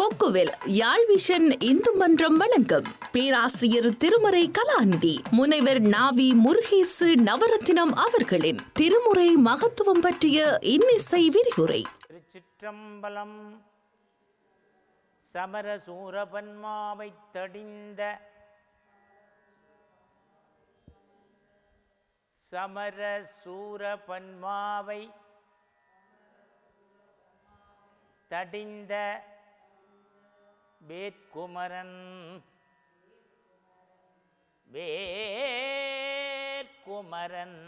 கொக்குவில் யாழ்விஷன் இந்து மன்றம் வழங்கும் பேராசிரியர் திருமறை கலாநிதி முனைவர் நாவி முருகேசு நவரத்தினம் அவர்களின் திருமுறை மகத்துவம் பற்றிய இன்னிசை விரிவுரை. திருச்சிற்றம்பலம் சமரசூரபன்மாவைத் தடிந்த சமரசூரபன்மாவை தடிந்த வேட்குமரன் வேட்குமரன்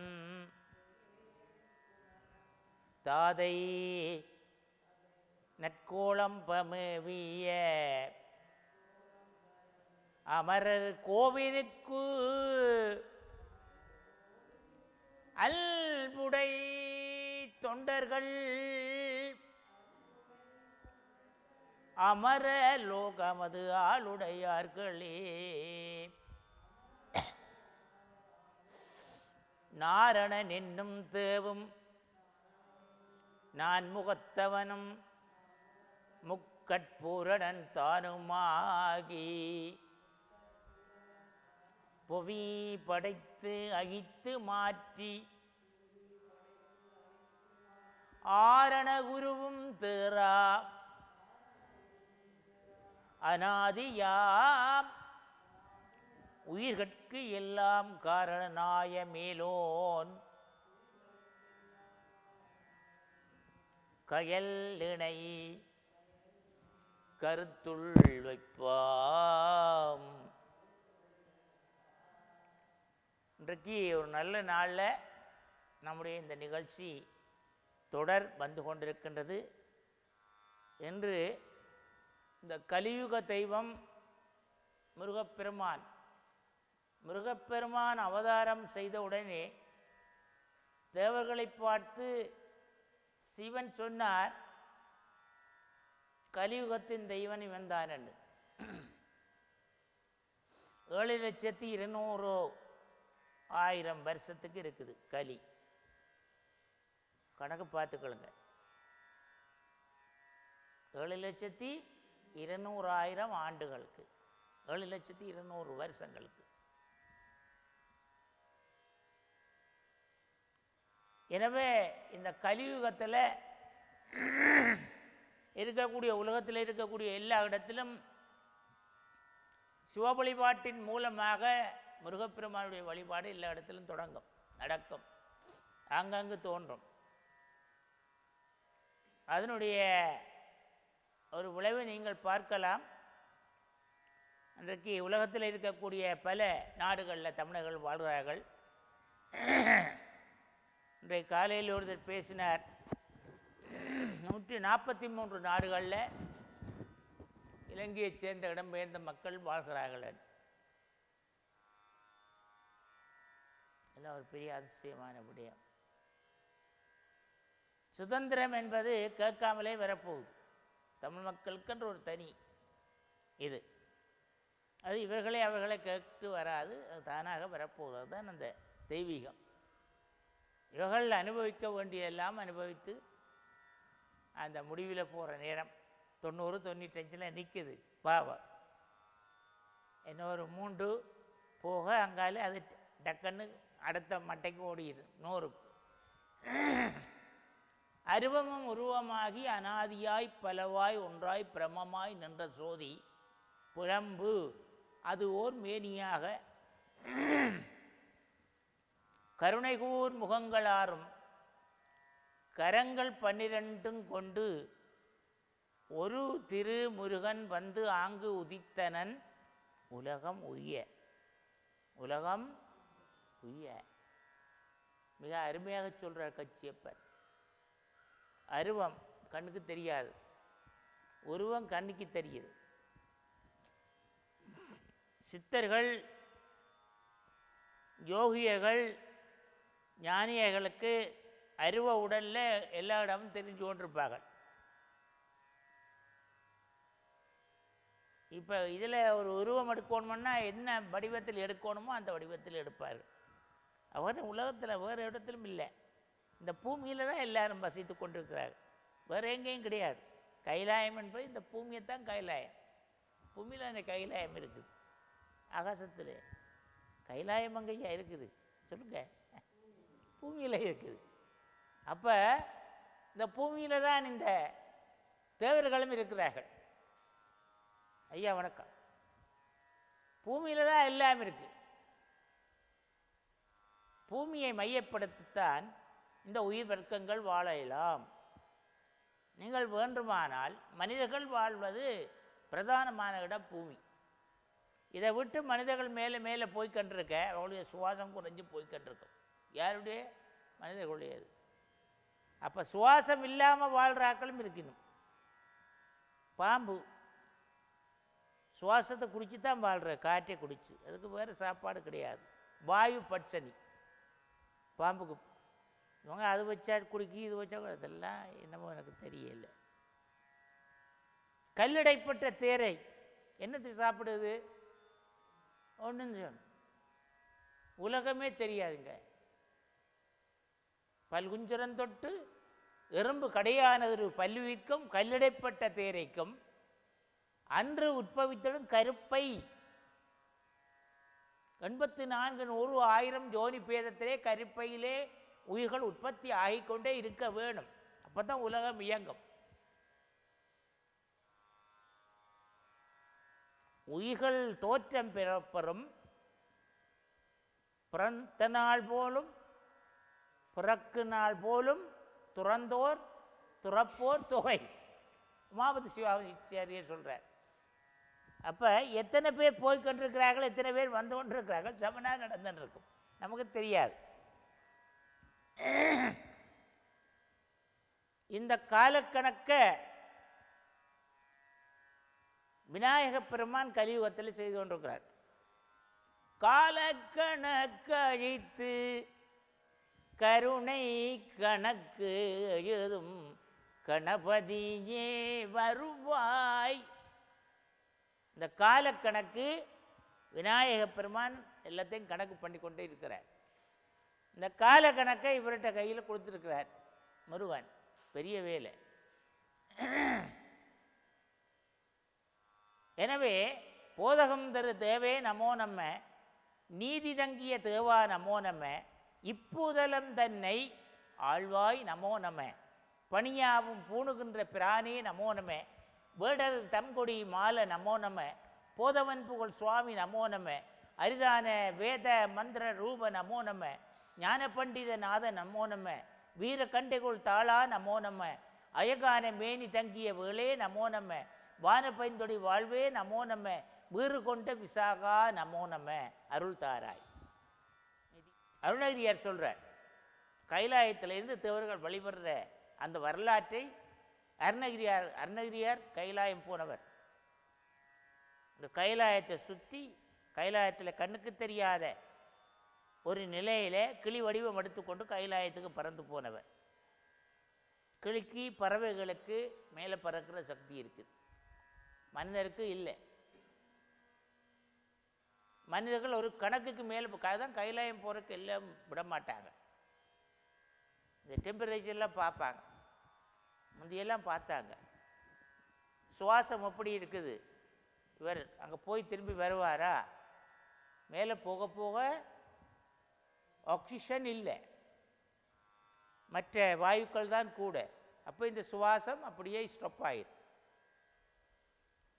தாதை நற்கோளம் பமுவிய அமரர் கோவிலுக்கு அல்புடை தொண்டர்கள் அமர லோகமது ஆளுடையார்களே. நாரணன் என்னும் தேவும் நான் முகத்தவனும் முக்கட்பூரணன் தானுமாகி. புவி படைத்து அழித்து மாற்றி ஆரண குருவும் தேரா அநாதியாம் உயிர்கட்கு எல்லாம் காரணனாய மேலோன் கயல் இணை கருத்துள் வைப்பாம். இன்றைக்கு ஒரு நல்ல நாளில் நம்முடைய இந்த நிகழ்ச்சி தொடர் வந்து கொண்டிருக்கின்றது. என்று இந்த கலியுக தெய்வம் முருகப்பெருமான். முருகப்பெருமான் அவதாரம் செய்த உடனே தேவர்களை பார்த்து சிவன் சொன்னார் கலியுகத்தின் தெய்வன் இவன்தான் என்று. ஏழு லட்சத்தி இருநூறு ஆயிரம் வருஷத்துக்கு இருக்குது கலி. கணக்கு பார்த்துக்கொள்ளுங்க. ஏழு லட்சத்தி இருநூறாயிரம் ஆண்டுகளுக்கு ஏழு லட்சத்தி இருநூறு வருஷங்களுக்கு. எனவே இந்த கலியுகத்தில் இருக்கக்கூடிய உலகத்தில் இருக்கக்கூடிய எல்லா இடத்திலும் சிவ வழிபாட்டின் மூலமாக முருகப்பெருமானுடைய வழிபாடு எல்லா இடத்திலும் தொடங்கும் நடக்கும். அங்கங்கு தோன்றும். அதனுடைய ஒரு விளைவை நீங்கள் பார்க்கலாம். இன்றைக்கு உலகத்தில் இருக்கக்கூடிய பல நாடுகளில் தமிழர்கள் வாழ்கிறார்கள். இன்றைய காலையில் ஒருத்தர் பேசினார். நூற்றி நாற்பத்தி மூன்று நாடுகளில் இலங்கையைச் சேர்ந்த இடம்பெயர்ந்த மக்கள் வாழ்கிறார்கள். எல்லாம் ஒரு பெரிய அதிசயமான விடயம். சுதந்திரம் என்பது கேட்காமலே வரப்போகுது. தமிழ் மக்களுக்கென்று ஒரு தனி இது. அது இவர்களே அவர்களை கேட்டு வராது அது தானாக வரப்போகுது. தான் அந்த தெய்வீகம். இவர்கள் அனுபவிக்க வேண்டியதெல்லாம் அனுபவித்து அந்த முடிவில் போகிற நேரம் தொண்ணூறு தொண்ணூற்றஞ்சில் நிற்குது பாவம். இன்னொரு மூன்று போக அங்கால அது டக்குன்னு அடுத்த மட்டைக்கு ஓடிடுது நூறுக்கு. அருவமும் உருவமாகி அனாதியாய் பலவாய் ஒன்றாய் பிரமமாய் நின்ற சோதி புலம்பு. அது ஓர் மேனியாக. கருணைகூர் முகங்களாரும் கரங்கள் பன்னிரண்டும் கொண்டு ஒரு திரு முருகன் வந்து ஆங்கு உதித்தனன் உலகம் உய்ய. உலகம் உய்ய. மிக அருமையாக சொல்கிறார் கச்சியப்பர் அருவம் கண்ணுக்கு தெரியாது. உருவம் கண்ணுக்கு தெரியுது. சித்தர்கள் யோகியர்கள் ஞானியர்களுக்கு அருவ உடலில் எல்லா இடமும் தெரிஞ்சு கொண்டிருப்பாங்க இப்போ இதில் ஒரு உருவம் எடுக்கணுமுன்னா என்ன வடிவத்தில் எடுக்கணுமோ அந்த வடிவத்தில் எடுப்பார்கள். அவர் உலகத்தில் வேறு இடத்திலும் இல்லை. இந்த பூமியில் தான் எல்லாரும் வசித்து கொண்டிருக்கிறார்கள். வேறு எங்கேயும் கிடையாது. கைலாயம் என்பது இந்த பூமியை தான் கைலாயம். பூமியில் அந்த கைலாயம் இருக்குது. ஆகாசத்தில். கைலாயம் அங்கேயா இருக்குது? சொல்லுங்க. பூமியில் இருக்குது. அப்போ இந்த பூமியில் தான் இந்த தேவர்களும் இருக்கிறார்கள். ஐயா வணக்கம். பூமியில் தான் எல்லாம் இருக்கு. பூமியை மையப்படுத்தித்தான் இந்த உயிர் வர்க்கங்கள் வாழ இயலாம் நீங்கள் வேண்டுமானால் மனிதர்கள் வாழ்வது பிரதானமான இடம் பூமி. இதை விட்டு மனிதர்கள் மேலே மேலே போய்கண்டிருக்க அவளுடைய சுவாசம் குறைஞ்சு போய்கண்டிருக்கும் யாருடைய? மனிதர்களுடையது. அப்போ சுவாசம் இல்லாமல் வாழ்கிற ஆக்களும் இருக்கணும் பாம்பு. சுவாசத்தை குடிச்சு தான் வாழ்கிற காற்றை குடிச்சு. அதுக்கு வேறு சாப்பாடு கிடையாது. வாயு பட்சணி. பாம்புக்கு இவங்க அது வச்சா குடிக்கி இது வச்சா கூட அதெல்லாம் என்னமோ எனக்கு தெரியல. கல்லடைப்பட்ட தேரை என்னத்தை சாப்பிடுது? ஒன்றும் உலகமே தெரியாதுங்க. பல்குஞ்சரம் தொட்டு எறும்பு கடையானதொரு பல்லுவிக்கும் கல்லிடைப்பட்ட தேரைக்கும் அன்று உட்பவித்தலும் கருப்பை. எண்பத்தி நான்கு நூறு ஆயிரம் ஜோனி பேதத்திலே கருப்பையிலே உயிர்கள் உற்பத்தி ஆகிக்கொண்டே இருக்க வேணும். அப்போ தான் உலகம் இயங்கும். உயிர்கள் தோற்றம் பெறப்பெறும் பிறந்த நாள் போலும் பிறக்கு நாள் போலும் துறந்தோர் துறப்போர் தொகை. உமாபதி சிவாச்சாரியை சொல்கிறார் அப்போ எத்தனை பேர் போய் கொண்டிருக்கிறார்கள் எத்தனை பேர் வந்து கொண்டிருக்கிறார்கள்? சமனாக நடந்துட்டு இருக்கும். நமக்கு தெரியாது. இந்த காலக்கணக்கை விநாயக பெருமான் கலியுகத்தில் செய்து கொண்டிருக்கிறார். காலக்கணக்கழித்து கருணை கணக்கு எழுதும் கணபதியே வருவாய். இந்த காலக்கணக்கு விநாயக பெருமான் எல்லாத்தையும் கணக்கு பண்ணி கொண்டே இருக்கிறார். இந்த கால கணக்கை இவர்கிட்ட கையில் கொடுத்துருக்கிறார். முருகன் பெரிய வேலை. எனவே போதகம் தரு தேவே நமோ நம்ம நீதி தங்கிய தேவா நமோ நம்ம இப்புதலம் தன்னை ஆழ்வாய் நமோ நம பணியாவும் பூணுகின்ற பிரானே நமோ நம வேடர் தம்கொடி மால நமோ நம போதவன் புகழ் சுவாமி நமோ நம அரிதான வேத மந்திர ரூப நமோ நம ஞானபண்டித நாத நமோ. நம்ம வீர கண்டைகுள் தாளா நமோ நம்ம அழகான மேனி தங்கிய வேளே நமோ நம்ம வானப்பைந்தொடி வாழ்வே நமோ நம்ம வீறு கொண்ட விசாகா நமோ நம்ம அருள் தாராய். அருணகிரியார் சொல்கிறார் கைலாயத்திலிருந்து தேவர்கள் வழிபடுற அந்த வரலாற்றை அருணகிரியார் அருணகிரியார் கைலாயம் போனவர். இந்த கைலாயத்தை சுற்றி கைலாயத்தில் கண்ணுக்கு தெரியாத ஒரு நிலையில் கிளி வடிவம் எடுத்துக்கொண்டு கைலாயத்துக்கு பறந்து போனவர் கிளிக்கு பறவைகளுக்கு மேலே பறக்கிற சக்தி இருக்குது. மனிதருக்கு இல்லை. மனிதர்கள் ஒரு கணக்குக்கு மேலே தான் கைலாயம் போகிறதுக்கு எல்லாம் விட மாட்டாங்க இந்த டெம்பரேச்சர்லாம் பார்ப்பாங்க. முந்தையெல்லாம் பார்த்தாங்க. சுவாசம் எப்படி இருக்குது? இவர் அங்கே போய் திரும்பி வருவாரா? மேலே போக போக ஆக்சிஜன் இல்லை. மற்ற வாயுக்கள் தான் கூட. அப்போ இந்த சுவாசம் அப்படியே ஸ்டப் ஆயிடும்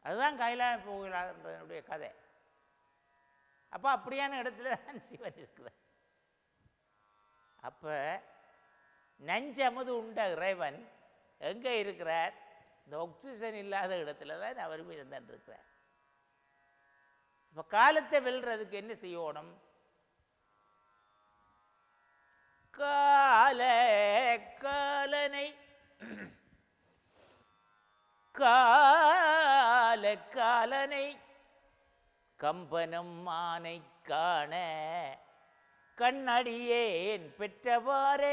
அதுதான் கைலாய போகிறாருடைய கதை. அப்போ அப்படியான இடத்துல தான் சிவன் இருக்கிறார். அப்போ நஞ்சமது உண்ட இறைவன் எங்கே இருக்கிறார்? இந்த ஆக்சிஜன் இல்லாத இடத்துல தான் அவரும் இருந்துட்டு இருக்கிறார். இப்போ காலத்தை வெல்றதுக்கு என்ன செய்யணும்? கம்பனை கம்பனும் மானை காண கண்ணடியேன் பெற்றவாறே.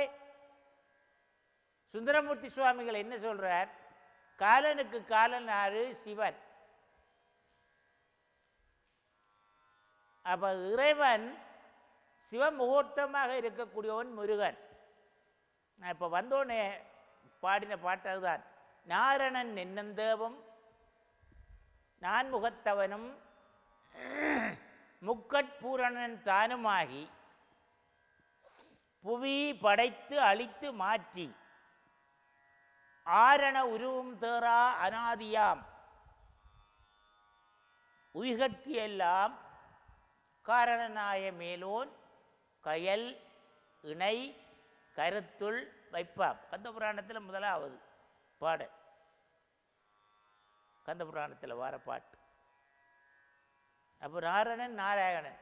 சுந்தரமூர்த்தி சுவாமிகள் என்ன சொல்றார்? காலனுக்கு காலன் ஆறு சிவன். அப்ப இறைவன் சிவமுகூர்த்தமாக இருக்கக்கூடியவன் முருகன். நான் இப்போ வந்தோடனே பாடின பாட்டு அதுதான் நாரணன் என்னந்தேவும் நான்முகத்தவனும் முக்கட்பூரணன் தானுமாகி புவி படைத்து அழித்து மாற்றி ஆரண உருவும் தேரா அனாதியாம். உயிர்கட்கு எல்லாம் காரணனாய மேலோன் கயல் இணை கருத்துள் வைப்பாம். கந்த புராணத்தில் முதலாவது பாடல். கந்த புராணத்தில் வர பாட்டு. அப்போ நாரணன் நாராயணன்.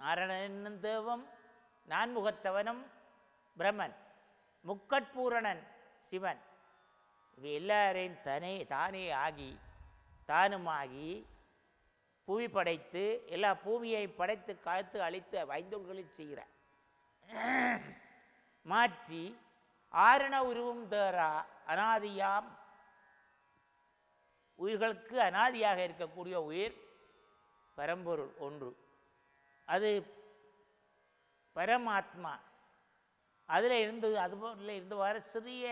நாராயணன் தேவம் நான்முகத்தவனும் பிரம்மன் முக்கட்பூரணன் சிவன். இவை எல்லாரையும் தனே தானே ஆகி தானுமாகி புவி படைத்து எல்லா பூமியை படைத்து காத்து அழித்து ஐந்தொழில் செய்கிற. மாற்றி ஆரண உருவம் தேரா அனாதியாம் உயிர்களுக்கு அனாதியாக இருக்கக்கூடிய உயிர் பரம்பொருள் ஒன்று. அது பரமாத்மா. அதில் இருந்து அதுபோல இருந்து வர சிறிய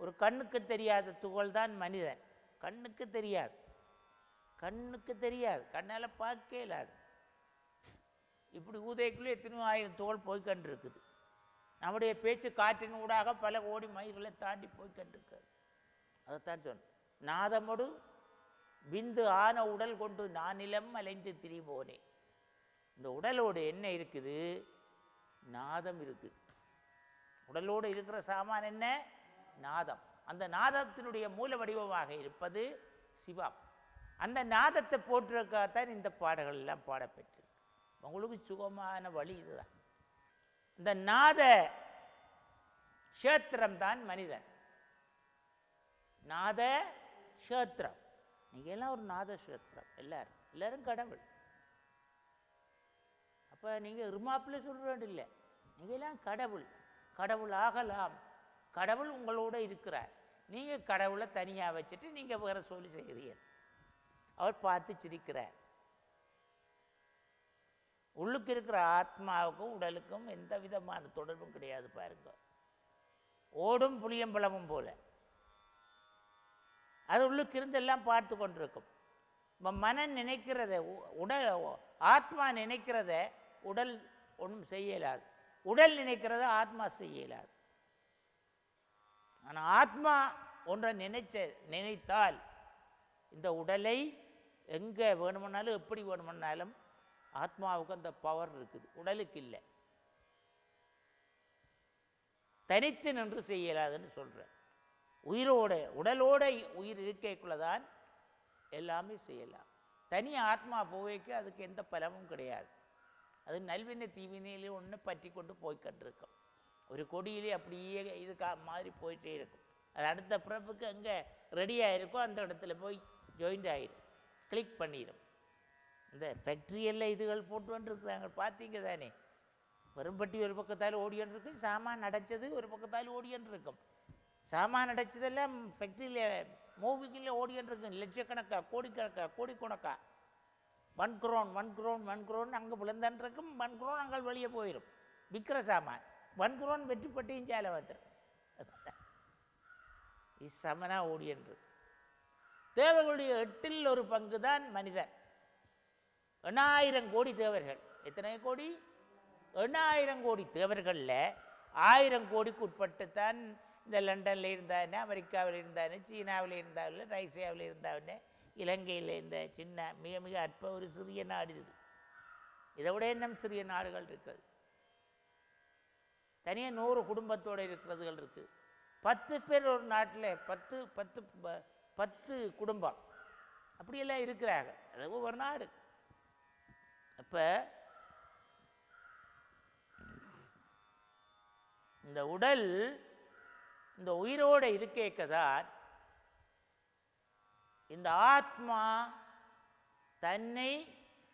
ஒரு கண்ணுக்கு தெரியாத துகள் தான் மனிதன். கண்ணுக்கு தெரியாது. கண்ணுக்கு தெரியாது. கண்ணால் பார்க்கவே இல்லாது இப்படி ஊதைக்குள்ளே எத்தனையோ ஆயிரம் துகள் போய்கண்டிருக்குது நம்முடைய பேச்சு காற்றின் ஊடாக பல கோடி மயிர்களை தாண்டி போய் கண்டிருக்கிறது அதைத்தான் சொன்னேன். நாதமொடு விந்து ஆன உடல் கொண்டு நானிலம் அலைந்து திரிபோனே. இந்த உடலோடு என்ன இருக்குது? நாதம் இருக்குது உடலோடு இருக்கிற சாமான் என்ன? நாதம். அந்த நாதத்தினுடைய மூல வடிவமாக இருப்பது சிவம். அந்த நாதத்தை போட்டிருக்காதான் இந்த பாடல்கள் எல்லாம் பாடப்பெற்று உங்களுக்கு சுகமான வழி இதுதான். இந்த நாத கஷேத்திரம்தான் மனிதன். நாத க்ஷேத்திரம். நீங்கள் எல்லாம் ஒரு நாத க்ஷேத்திரம் எல்லாரும் எல்லாரும் கடவுள். அப்போ நீங்கள் ரிமாப்பில் சொல்ல இல்லை. நீங்கள் எல்லாம் கடவுள். கடவுள் ஆகலாம். கடவுள் உங்களோட இருக்கிறார். நீங்கள் கடவுளை தனியாக வச்சுட்டு நீங்கள் வேறு சொல்லி செய்கிறீர்கள். அவர் பார்த்து சிரிக்கிறார் உள்ளுக்கு இருக்கிற ஆத்மாவுக்கும் உடலுக்கும் எந்த விதமான தொடர்பும் கிடையாது பாருங்க. ஓடும் புளியம்பழமும் போல. அது உள்ளுக்கு இருந்து எல்லாம் பார்த்து கொண்டிருக்கும். மனம் நினைக்கிறத உடல் ஆத்மா நினைக்கிறத உடல் ஒன்றும் செய்யலாது. உடல் நினைக்கிறத ஆத்மா செய்யலாது. ஆனால் ஆத்மா ஒன்றை நினைச்ச நினைத்தால் இந்த உடலை எங்கே வேணுமென்னாலும் எப்படி வேணுமென்னாலும் ஆத்மாவுக்கு அந்த பவர் இருக்குது. உடலுக்கு இல்லை. தனித்து நின்று செய்யலாதுன்னு சொல்கிறேன் உயிரோட உடலோட உயிர் இருக்கைக்குள்ளதான் எல்லாமே செய்யலாம். தனி ஆத்மா போவைக்கு அதுக்கு எந்த பலமும் கிடையாது. அது நல்வினை தீவினையிலே ஒன்று பற்றி கொண்டு போய்கிட்டு ஒரு கொடியிலே அப்படியே இது கா மாதிரி போயிட்டே இருக்கும். அது அடுத்த பிறப்புக்கு எங்கே ரெடியாக இருக்கோ அந்த இடத்துல போய் ஜாயிண்ட் ஆகிடும் கிளிக் பண்ணிடும் இந்த ஃபேக்ட்ரியெல்லாம் இதுகள் போட்டு வந்துருக்குறாங்க. பார்த்தீங்க தானே? வெறும்பட்டி ஒரு பக்கத்தால் ஓடியான் சாமான் அடைச்சது ஒரு பக்கத்தால் ஓடியான் இருக்கும் சாமான் அடைச்சதெல்லாம் ஃபேக்ட்ரியில் மூவிக்குள்ளே ஓடிக்கிட்டு லட்சக்கணக்கா கோடிக்கணக்கா கோடிக்கணக்கா. One crore one crore one crore அங்கே விழுந்தான் இருக்கும் ஒன் குரோன் அங்கே வெளியே போயிடும் விற்கிற சாமான். ஒன் குரோன் வெற்றி பட்டியும் சேலை வந்துடும் இது சமனா ஓடியன்று தேவர்களுடைய எட்டில் ஒரு பங்கு தான் மனிதன். எண்ணாயிரம் கோடி தேவர்கள். எத்தனை கோடி? எண்ணாயிரம் கோடி தேவர்களில் ஆயிரம் கோடிக்கு உட்பட்டு தான் இந்த லண்டனில் இருந்தாருன்னு அமெரிக்காவில் இருந்தானே சீனாவில் இருந்தாவில் ரைசியாவில் இருந்தானே இலங்கையில் இந்த சின்ன மிக மிக அற்ப ஒரு சிறிய நாடு இது. இதை விட இன்னும் சிறிய நாடுகள் இருக்குது. தனியாக நூறு குடும்பத்தோடு இருக்கிறதுகள் இருக்குது பத்து பேர் ஒரு நாட்டில் பத்து பத்து ப- பத்து குடும்பம். அப்படியெல்லாம் இருக்கிறாங்க. அது ஒவ்வொரு நாடு. அப்போ இந்த உடல் இந்த உயிரோட இருக்கேக்க தான் இந்த ஆத்மா தன்னை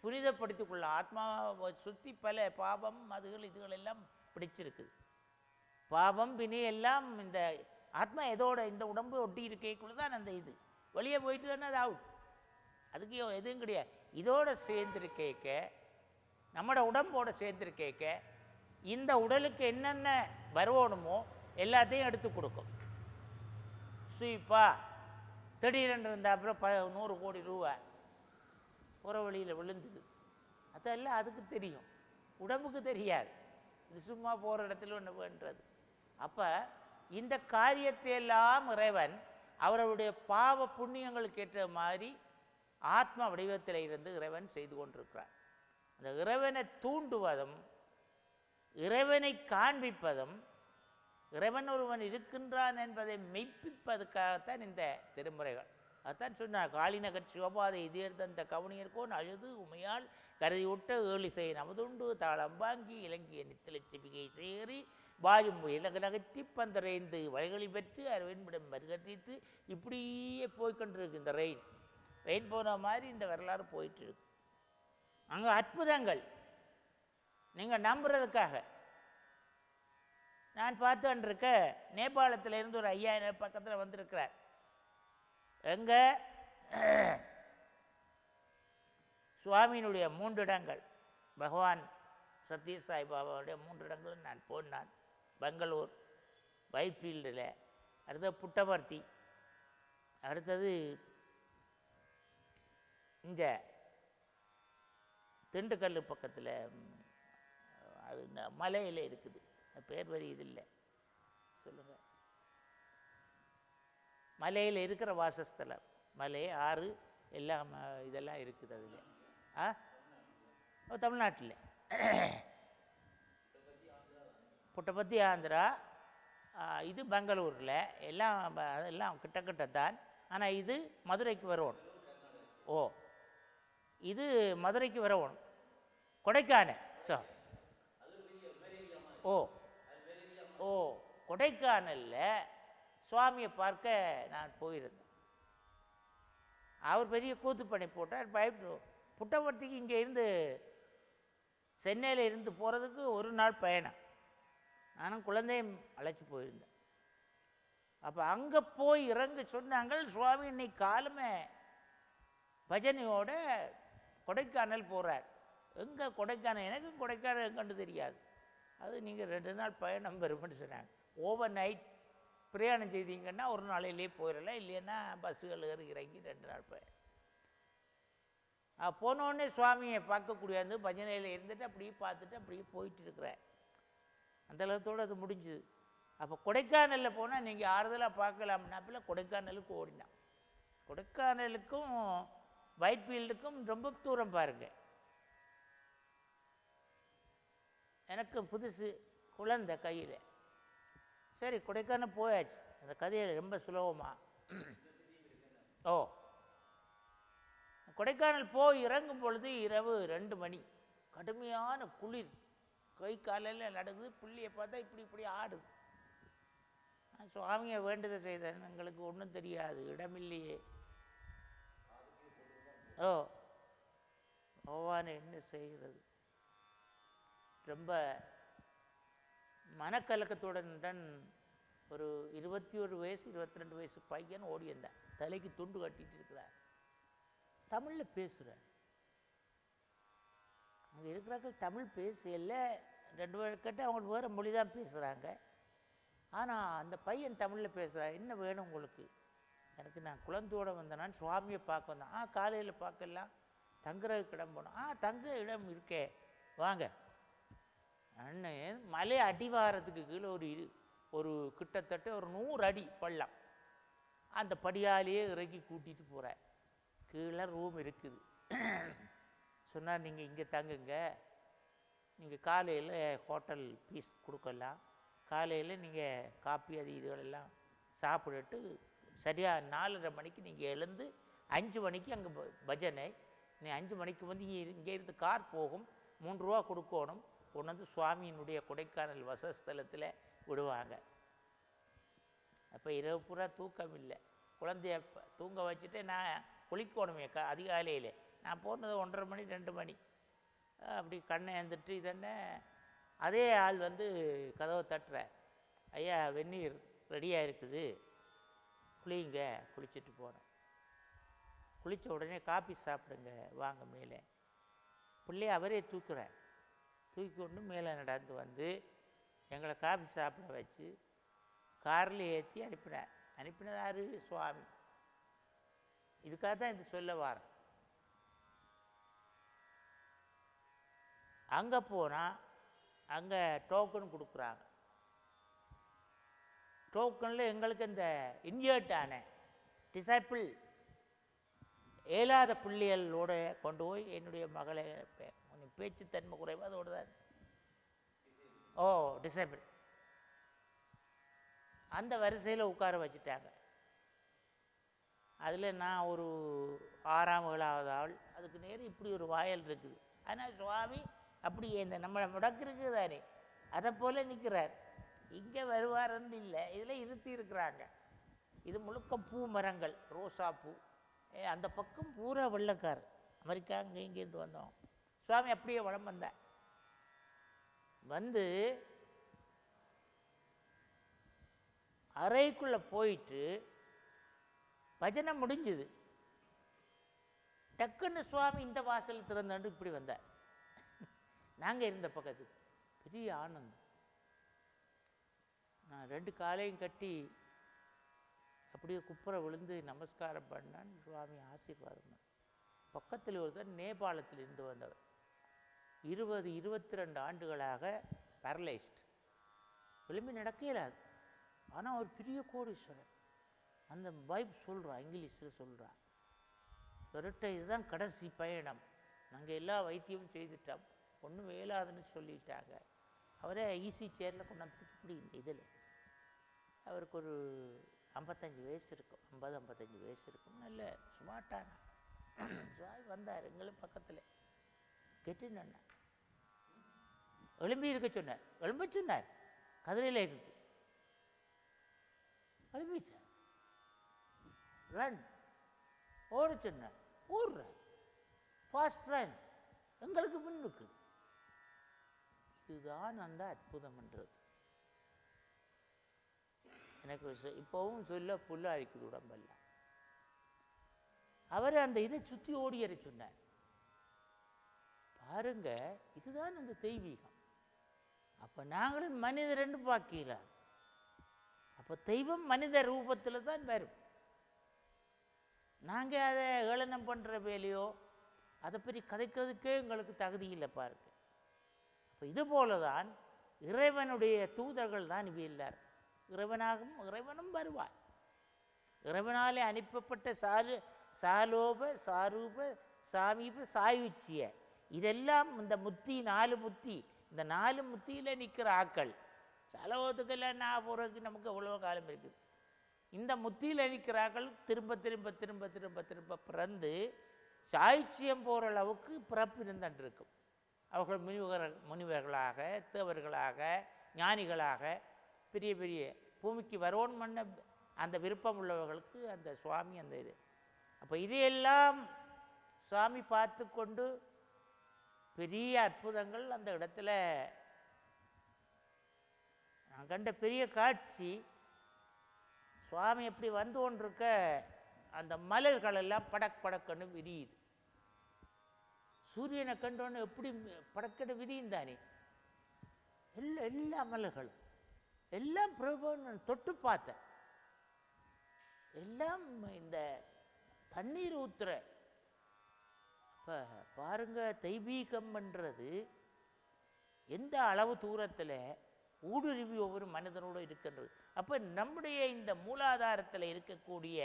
புனிதப்படுத்திக் கொள்ள ஆத்மாவை சுற்றி பல பாபம் மதுகள் இதுகள் எல்லாம் பிடிச்சிருக்குது. பாபம் பிணி எல்லாம் இந்த ஆத்மா எதோட இந்த உடம்பு ஒட்டி இருக்கேக்குள்ள தான் அந்த இது. வெளியே போயிட்டு தானே அது அவுட் அதுக்கு எதுவும் கிடையாது. இதோட சேர்ந்துருக்கேக்க நம்மளோட உடம்போட சேர்ந்துருக்கேக்க இந்த உடலுக்கு என்னென்ன வரணுமோ எல்லாத்தையும் எடுத்து கொடுக்கும். சுயிப்பா திடீரென்று இருந்தால் அப்புறம் ப நூறு கோடி ரூபா புற வழியில் விழுந்துது. அதெல்லாம் அதுக்கு தெரியும். உடம்புக்கு தெரியாது. இது சும்மா போகிற இடத்துல ஒன்று வேண்டது அப்போ இந்த காரியத்தை எல்லாம் இறைவன் அவருடைய பாவ புண்ணியங்களுக்கு ஏற்ற மாதிரி ஆத்ம வடிவத்தில் இருந்து இறைவன் செய்து கொண்டிருக்கிறார். அந்த இறைவனை தூண்டுவதும் இறைவனை காண்பிப்பதும் இறைவன் ஒருவன் இருக்கின்றான் என்பதை மெய்ப்பிப்பதற்காகத்தான் இந்த திருமுறைகள். அதான் சொன்னார் காளிநகர் சிவபாதை இது எடுத்த கவனியர்கோன் அழுது உமையால் கருதி விட்ட ஏழிசை நமதுண்டு தாளம்பாங்கி இலங்கிய நித்தில சிபிகை சேரி வாயும் இலங்கு நகற்றி பந்தரைந்து வழிகளி பெற்று அரவின்பிடம் மருகத்தீர்த்து இப்படியே போய்கொண்டிருக்கு இந்த ரெயின். ரெயின் போன மாதிரி இந்த வரலாறு போயிட்டு இருக்கு. அங்கே அற்புதங்கள். நீங்கள் நம்புறதுக்காக நான் பார்த்துருக்க நேபாளத்தில் இருந்து ஒரு ஐயாயிரம் பக்கத்தில் வந்திருக்கிறார். எங்கே? சுவாமியினுடைய மூன்று இடங்கள். பகவான் சத்ய சாய் பாபாவுடைய மூன்று இடங்களும் நான் போனான். பெங்களூர் வைட்ஃபீல்டில் அடுத்தது புட்டபர்த்தி. அடுத்தது இங்க திண்டுக்கல் பக்கத்தில் அது மலையில் மலையில இருக்குது. பேர் வரி இது இல்லை சொல்லுங்க. மலையில் இருக்கிற வாசஸ்தலம். மலை ஆறு எல்லாம் இதெல்லாம் இருக்குது அதில். ஆ? தமிழ்நாட்டில். புட்டபத்தி ஆந்திரா இது பெங்களூரில். எல்லாம் எல்லாம் அதெல்லாம் கிட்ட கிட்ட தான் ஆனால் இது மதுரைக்கு வரணும். ஓ இது மதுரைக்கு வரணும். கொடைக்கானல் ஸோ ஓ. ஓ கொடைக்கானலில் சுவாமியை பார்க்க நான் போயிருந்தேன். அவர் பெரிய கூத்து பண்ணி போட்டார் பயப்படு புட்டபர்த்திக்கு இங்கே இருந்து சென்னையில் இருந்து போகிறதுக்கு ஒரு நாள் பயணம். நானும் குழந்தையும் அழைச்சி போயிருந்தேன். அப்போ அங்கே போய் இறங்க சொன்னாங்க சுவாமி இன்னைக்கு காலமே பஜனையோட கொடைக்கானல் போகிறார் எங்கே கொடைக்கானல்? எனக்கும் கொடைக்கானல் எங்கன்னு தெரியாது. அது நீங்கள் ரெண்டு நாள் பயணம் வரும்னு சொன்னாங்க. ஓவர் நைட் பிரயாணம் செய்தீங்கன்னா ஒரு நாளையிலேயே போயிடலாம் இல்லைன்னா பஸ்ஸுகள் ஏறி இறங்கி ரெண்டு நாள் பயணம் போனோடனே சுவாமியை பார்க்கக்கூடியது பஜனையில் இருந்துட்டு அப்படியே பார்த்துட்டு அப்படியே போயிட்டு இருக்கிறேன். அந்த அளவுத்தோடு அது முடிஞ்சுது. அப்போ கொடைக்கானலில் போனால் நீங்கள் ஆறுதலாக பார்க்கலாம்னாப்பில் கொடைக்கானலுக்கு ஓடினான். கொடைக்கானலுக்கும் ஒயிட்ஃபீல்டுக்கும் ரொம்ப தூரம் பாருங்கள் எனக்கு புதுசு குழந்தை கையில். சரி கொடைக்கானல் போயாச்சு. அந்த கதையை ரொம்ப சுலபமாக ஓ. கொடைக்கானல் போய் இறங்கும் பொழுது இரவு ரெண்டு மணி. கடுமையான குளிர். கை காலையில் நடக்குது புள்ளியை பார்த்தா இப்படி இப்படி ஆடுது. நான் சுவாமியை வேண்டுதை செய்தேன். எங்களுக்கு ஒன்றும் தெரியாது. இடமில்லையே. ஓ. பகவான் என்ன செய்கிறது? ரொம்ப மனக்கலக்கத்துடன் ஒரு இருபத்தி ஒரு வயசு இருபத்தி ரெண்டு வயசு பையன் ஓடி வந்தான். தலைக்கு துண்டு கட்டிட்டு இருக்கிறார். தமிழில் பேசுகிறார் அங்கே இருக்கிறார்கள் தமிழ் பேசல. ரெண்டு பேர் அவங்களுக்கு அவங்க வேறு மொழி தான் பேசுகிறாங்க ஆனால் அந்த பையன் தமிழில் பேசுகிறார் என்ன வேணும் உங்களுக்கு? எனக்கு நான் குழந்தையோட வந்தேனான்னு சுவாமியை பார்க்க வந்தேன். ஆ காலையில் பார்க்கலாம். தங்குறதுக்கு இடம் போனோம் ஆ தங்குற இடம் இருக்கே. வாங்க. அண்ணன் மலை அடிவாரத்துக்கு கீழே ஒரு இரு ஒரு கிட்டத்தட்ட ஒரு நூறு அடி பள்ளம். அந்த படியாலேயே இறக்கி கூட்டிகிட்டு போகிறேன் கீழே ரூம் இருக்குது. சொன்னார் நீங்கள் இங்கே தங்குங்க. நீங்கள் காலையில் ஹோட்டல் பீஸ் கொடுக்கலாம். காலையில் நீங்கள் காப்பி அது இதுகளெல்லாம் சாப்பிட்டுட்டு சரியாக நாலரை மணிக்கு நீங்கள் எழுந்து அஞ்சு மணிக்கு அங்கே பஜனை. நீ அஞ்சு மணிக்கு வந்து இங்கே இங்கே இருந்து கார் போகும். மூன்று ரூபா கொடுக்கணும். கொண்டு வந்து சுவாமியினுடைய கொடைக்கானல் வசஸ்தலத்தில் விடுவாங்க. அப்போ இரவு பூரா தூக்கம் இல்லை. குழந்தைய தூங்க வச்சுட்டு நான் குளிக்கணுமே க அதிகாலையில். நான் போனது ஒன்றரை மணி ரெண்டு மணி. அப்படி கண்ணை எழுந்துட்டு இதென்ன அதே ஆள் வந்து கதவை தட்டுற. ஐயா வெந்நீர் ரெடியாக இருக்குது. குளியுங்க குளிச்சுட்டு போனோம் குளித்த உடனே காபி சாப்பிடுங்க வாங்க மேலே. பிள்ளைய அவரே தூக்குறேன் தூக்கி கொண்டு மேலே நடந்து வந்து எங்களை காஃபி சாப்பிட வச்சு காரில் ஏற்றி அனுப்பினார். அனுப்பினதாரு சுவாமி. இதுக்காக தான் இது சொல்ல வாரேன் அங்கே போனால் அங்கே டோக்கன் கொடுக்குறாங்க. டோக்கனில் எங்களுக்கு இந்த இன்ஜர்ட் ஆன டிசைப்பிள் இயலாத பிள்ளைகளோட கொண்டு போய் என்னுடைய மகளை பே- பேச்சுத்தன்மை குறைவு அதோடு தான். ஓ டிசேபிள் அந்த வரிசையில் உட்கார வச்சுட்டாங்க. அதில் நான் ஒரு ஆறாம் ஏழாவது ஆள். அதுக்கு நேரம் இப்படி ஒரு வாயல் இருக்குது. ஆனால் சுவாமி அப்படி இந்த நம்மளை முடக்கிருக்கு தானே அதை போல் நிற்கிறார் இங்கே வருவாருன்னு இல்லை. இதில் இருத்தி இருக்கிறாங்க. இது முழுக்க பூ மரங்கள் ரோசா பூ. ஏ, அந்த பக்கம் பூரா வெள்ளக்கார் அமெரிக்கா அங்கே இங்கேருந்து வந்தோம் சுவாமி அப்படியே வளம் வந்தார். வந்து அறைக்குள்ளே போயிட்டு பஜனை முடிஞ்சுது. டக்குன்னு சுவாமி இந்த வாசல் திறந்தாண்டு இப்படி வந்தார். நாங்கள் இருந்த பக்கத்துக்கு. பெரிய ஆனந்தம். நான் ரெண்டு காலையும் கட்டி அப்படியே குப்புற விழுந்து நமஸ்காரம் பண்ணான்னு சுவாமி ஆசீர்வாதம் பக்கத்தில் ஒருத்தர் நேபாளத்தில் இருந்து வந்தவர். இருபது இருபத்தி ரெண்டு ஆண்டுகளாக பேரலைஸ்ட் எலும்பி நடக்க இயலாது ஆனால் அவர் பெரிய கோடீஸ்வரர் அந்த பைப் சொல்கிறான் இங்கிலீஷில் சொல்கிறான் இவர்கிட்ட இதுதான் கடைசி பயணம். நாங்கள் எல்லா வைத்தியமும் செய்துட்டோம் ஒன்றும் வேலாதுன்னு சொல்லிட்டாங்க. அவரே ஈஸி சேரில் கொண்டாந்து இப்படி இந்த இதில். அவருக்கு ஒரு ஐம்பத்தஞ்சு வயசு இருக்கும். ஐம்பது ஐம்பத்தஞ்சு வயசு இருக்கும். நல்ல சுமாட்டான. சுவாமி வந்தார் எங்களும் பக்கத்தில். கெட்டின்னு எழும்பி இருக்க சொன்னார். எழும்ப சொன்னார். கதிரையில் இருக்கு எழும்பிட்டார் ரன் ஓட சொன்னார். ஓடுற. ஃபாஸ்ட் ரன் எங்களுக்கு முன்னுக்கு இதுதான் அந்த அற்புதம் என்றது. எனக்கு இப்போவும் சொல்ல புல்ல அழிக்குது உடம்பெல்லாம். அவர் அந்த இதை சுற்றி ஓடியற சொன்னார். பாருங்க இதுதான் அந்த தெய்வீகம். அப்போ நாங்களும் மனிதரென்று பார்க்கல அப்போ தெய்வம் மனித ரூபத்தில் தான் வரும். நாங்கள் அதை ஏளனம் பண்ணுற வேலையோ அதை பற்றி கதைக்கிறதுக்கே எங்களுக்கு தகுதி இல்லை பாருங்க. அப்போ இது போல தான் இறைவனுடைய தூதர்கள் தான் இவை இறைவனாகவும் இறைவனும் வருவார். இறைவனாலே அனுப்பப்பட்ட சாலு சாலோப சாரூப சாமீப சாயுச்சிய. இதெல்லாம் இந்த முத்தி நாலு முத்தி இந்த நாலு முத்தியில் நிற்கிற ஆக்கள் சலோகத்துக்கெல்லாம் நான் போகிறதுக்கு நமக்கு எவ்வளோ காலம் இருக்குது. இந்த முத்தியில் நிற்கிற ஆக்கள் திரும்ப திரும்ப திரும்ப திரும்ப திரும்ப பிறந்து சாய்ச்சியம் போகிற அளவுக்கு பிறப்பு இருக்கும் அவர்கள் முனிவர் முனிவர்களாக தேவர்களாக ஞானிகளாக பெரிய பெரிய பூமிக்கு வரோன் பண்ண அந்த விருப்பம் உள்ளவர்களுக்கு அந்த சுவாமி அந்த இது. அப்போ இதையெல்லாம் சுவாமி பார்த்து கொண்டு பெரிய அற்புதங்கள் அந்த இடத்துல. நான் கண்ட பெரிய காட்சி சுவாமி எப்படி வந்து கொண்டிருக்க அந்த மலர்கள் எல்லாம் படக் படக்குன்னு விரியுது. சூரியனை கண்டோன்னு எப்படி படக்கட விரியுந்தானே எல்லா எல்லா மலர்களும் எல்லாம் பிரபு தொட்டு பார்த்தேன் எல்லாம் இந்த தண்ணீர் ஊத்துற இப்போ பாருங்க பண்ணுறது எந்த அளவு தூரத்தில் ஊடுருவி ஒவ்வொரு மனிதனோடு இருக்கின்றது. அப்போ நம்முடைய இந்த மூலாதாரத்தில் இருக்கக்கூடிய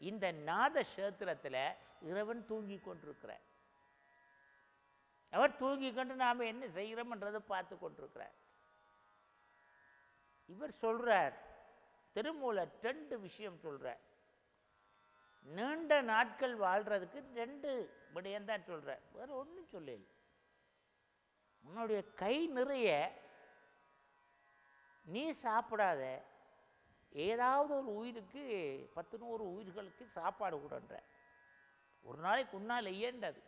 இந்த நாத சேத்திரத்தில் இறைவன் தூங்கி கொண்டிருக்கிறார். அவர் தூங்கி கொண்டு நாம் என்ன செய்கிறோம்ன்றதை பார்த்து கொண்டிருக்கிறார். இவர் சொல்கிறார் திருமூலர் ரெண்டு விஷயம் சொல்கிறார் நீண்ட நாட்கள் வாழ்கிறதுக்கு ரெண்டு விடயம்தான் சொல்றார் வேற ஒன்றும் சொல்லல. உன்னுடைய கை நிறைய நீ சாப்பிடாத ஏதாவது ஒரு உயிருக்கு பத்து நூறு உயிர்களுக்கு சாப்பாடு கூடன்ற. ஒரு நாளைக்கு உன்னால் இயண்டது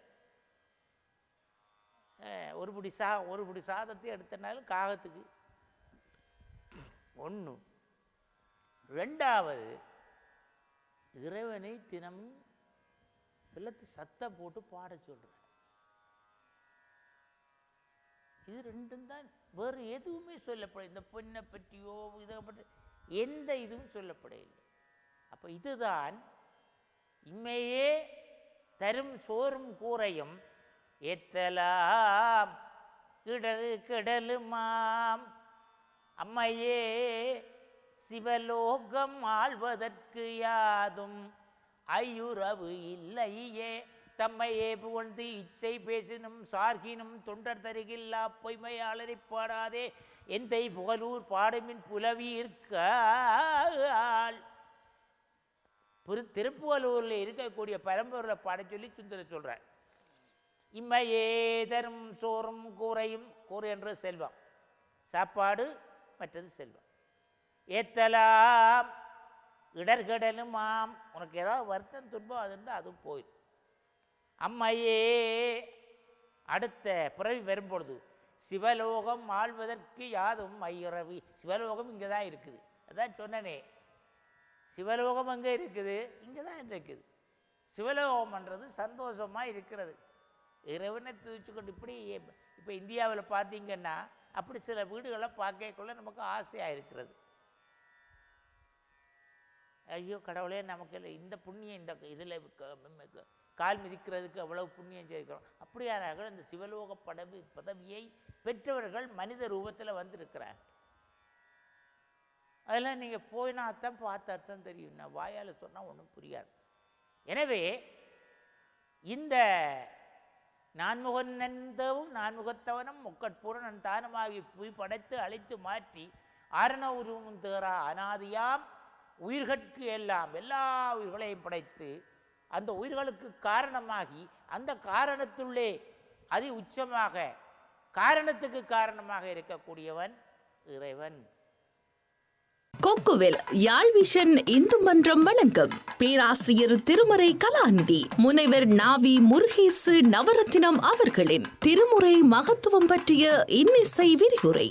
ஒரு பிடி சா ஒரு பிடி சாதத்தை எடுத்தனாலும் காகத்துக்கு. ஒன்று ரெண்டாவது இறைவனை தினமும் வெள்ளத்து சத்தம் போட்டு பாட சொல்கிறேன் இது ரெண்டும் தான் வேறு எதுவுமே சொல்லப்பட இந்த பொண்ணை பற்றியோ இதை பற்றி எந்த இதுவும் சொல்லப்படவில்லை. அப்போ இதுதான் இம்மையே தரும் சோறும் கூரையும் ஏத்தலாம். கிடல் கிடலுமாம். அம்மையே சிவலோகம் ஆழ்வதற்கு யாதும் ஐயுறவு இல்லையே. தம்மையே புகழ்ந்து இச்சை பேசினும் சார்கினும் தொண்டர் தருகில்லா பொய்மையாளரை பாடாதே. எந்தை புகழூர் பாடுமின் புலவீர்க்காள் புரு திருப்புவலூரில் இருக்கக்கூடிய பரம்பூரில் பாட சொல்லி சுந்தர சொல்கிறார் இம்மையே தரும் சோறும் கூரையும் கூறு என்ற செல்வம். சாப்பாடு மற்றது செல்வம். ஏத்தலாம் இடர்கடலும் ஆம் உனக்கு ஏதாவது வருத்தம் துன்பம் அது இருந்தால் அதுவும் போயிடும். அம்மையே அடுத்த பிறவி வரும்பொழுது சிவலோகம் ஆழ்வதற்கு யாதும் ஐயரவி சிவலோகம் இங்கே தான் இருக்குது. அதான் சொன்னனே. சிவலோகம் அங்கே இருக்குது? இங்கே தான் இருக்குது சிவலோகம்ன்றது சந்தோஷமாக இருக்கிறது. இறைவனை துதிச்சுக்கொண்டு இப்படி இப்போ இந்தியாவில் பார்த்தீங்கன்னா அப்படி சில வீடுகளை பார்க்கக்குள்ள நமக்கு ஆசையாக இருக்கிறது. ஐயோ கடவுளே நமக்கு இல்லை இந்த புண்ணியம் இந்த இதில் கால் மிதிக்கிறதுக்கு அவ்வளவு புண்ணியம் செய்கிறோம் அப்படியானார்கள் இந்த சிவலோக பதவி பதவியை பெற்றவர்கள் மனித ரூபத்தில் வந்திருக்கிறார். அதெல்லாம் நீங்கள் போயினா தான் பார்த்து அர்த்தம் தெரியும். நான் வாயால் சொன்னால் ஒன்றும் புரியாது. எனவே இந்த நான்முகன் நந்தவும் நான்முகத்தவனும் முக்கட்பூரணன் தானுமாகி புய் படைத்து அழைத்து மாற்றி ஆரண உருவம் தேரா அனாதியாம் உயிர்கட்கு எல்லாம் எல்லா உயிர்களையும் படைத்து அந்த உயிர்களுக்கு காரணமாகி அந்த காரணத்துள்ளே அதி உச்சமாக காரணத்துக்கு காரணமாக இருக்கக்கூடியவன் இறைவன். கொக்குவில் யாழ் விஷன் இந்து மன்றம் வழங்கும். பேராசிரியர் திருமறை கலாநிதி முனைவர் நாவி முருகேசு நவரத்தினம் அவர்களின் திருமுறை மகத்துவம் பற்றிய இன்னிசை விரிவுரை.